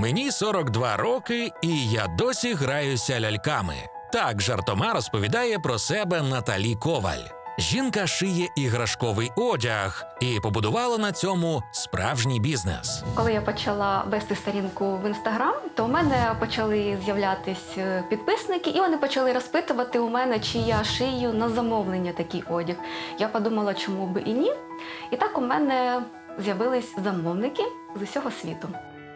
Мені 42 роки, і я досі граюся ляльками. Так жартома розповідає про себе Наталі Коваль. Жінка шиє іграшковий одяг і побудувала на цьому справжній бізнес. Коли я почала вести сторінку в інстаграм, то у мене почали з'являтись е, підписники, і вони почали розпитувати у мене, чи я шию на замовлення такий одяг. Я подумала, чому би і ні. І так у мене з'явились замовники з усього світу.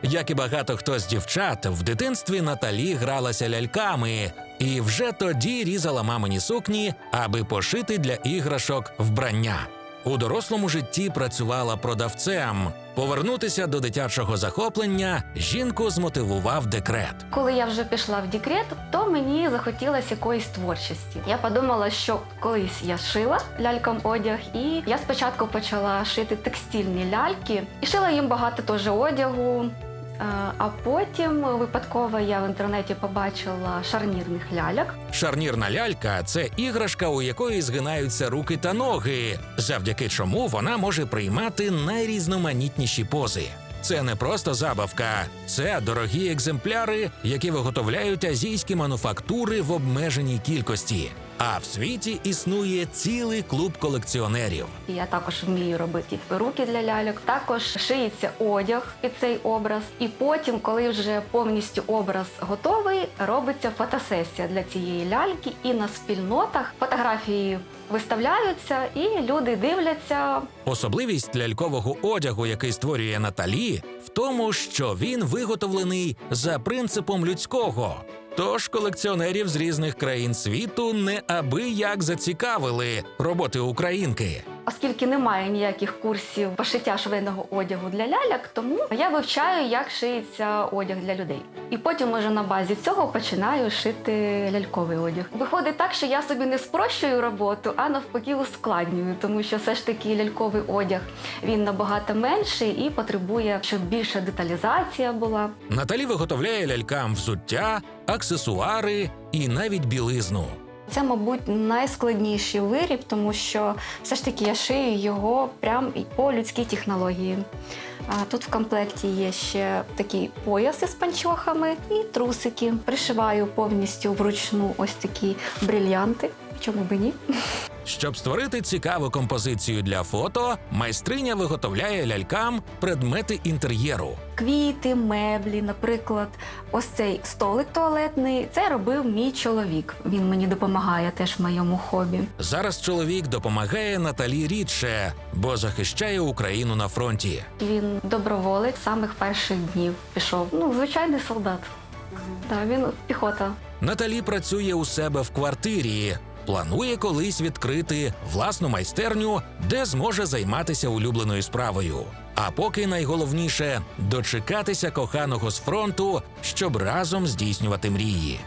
Як і багато хто з дівчат, в дитинстві Наталі гралася ляльками і вже тоді різала мамині сукні, аби пошити для іграшок вбрання. У дорослому житті працювала продавцем. Повернутися до дитячого захоплення жінку змотивував декрет. Коли я вже пішла в декрет, то мені захотілося якоїсь творчості. Я подумала, що колись я шила лялькам одяг, і я спочатку почала шити текстильні ляльки і шила їм багато теж одягу. Е, А потім випадково я в інтернеті побачила шарнірних ляльок. Шарнірна лялька це іграшка, у якої згинаються руки та ноги, завдяки чому вона може приймати найрізноманітніші пози. Це не просто забавка, це дорогі екземпляри, які виготовляють азійські мануфактури в обмеженій кількості. А в світі існує цілий клуб колекціонерів. Я також вмію робити руки для ляльок. Також шиється одяг під цей образ. І потім, коли вже повністю образ готовий, робиться фотосесія для цієї ляльки. І на спільнотах фотографії виставляються, і люди дивляться. Особливість лялькового одягу, який створює Наталі, в тому, що він виготовлений за принципом людського. Тож колекціонерів з різних країн світу неабияк зацікавили роботи українки. Оскільки немає ніяких курсів пошиття швейного одягу для ляльок, тому я вивчаю, як шиється одяг для людей. І потім уже на базі цього починаю шити ляльковий одяг. Виходить так, що я собі не спрощую роботу, а навпаки ускладнюю, тому що все ж таки ляльковий одяг він набагато менший і потребує, щоб більша деталізація була. Наталі виготовляє лялькам взуття, аксесуари і навіть білизну. Це, мабуть, найскладніший виріб, тому що все ж таки я шию його прямо і по людській технології. Тут в комплекті є ще такі пояс із панчохами і трусики. Пришиваю повністю вручну ось такі брильянти. Чому би ні? Щоб створити цікаву композицію для фото, майстриня виготовляє лялькам предмети інтер'єру. Квіти, меблі, наприклад, ось цей столик туалетний. Це робив мій чоловік. Він мені допомагає теж в моєму хобі. Зараз чоловік допомагає Наталі рідше, бо захищає Україну на фронті. Він доброволець з самих перших днів пішов. Ну, звичайний солдат. Так, він піхота. Наталі працює у себе в квартирі. Планує колись відкрити власну майстерню, де зможе займатися улюбленою справою. А поки найголовніше дочекатися коханого з фронту, щоб разом здійснювати мрії.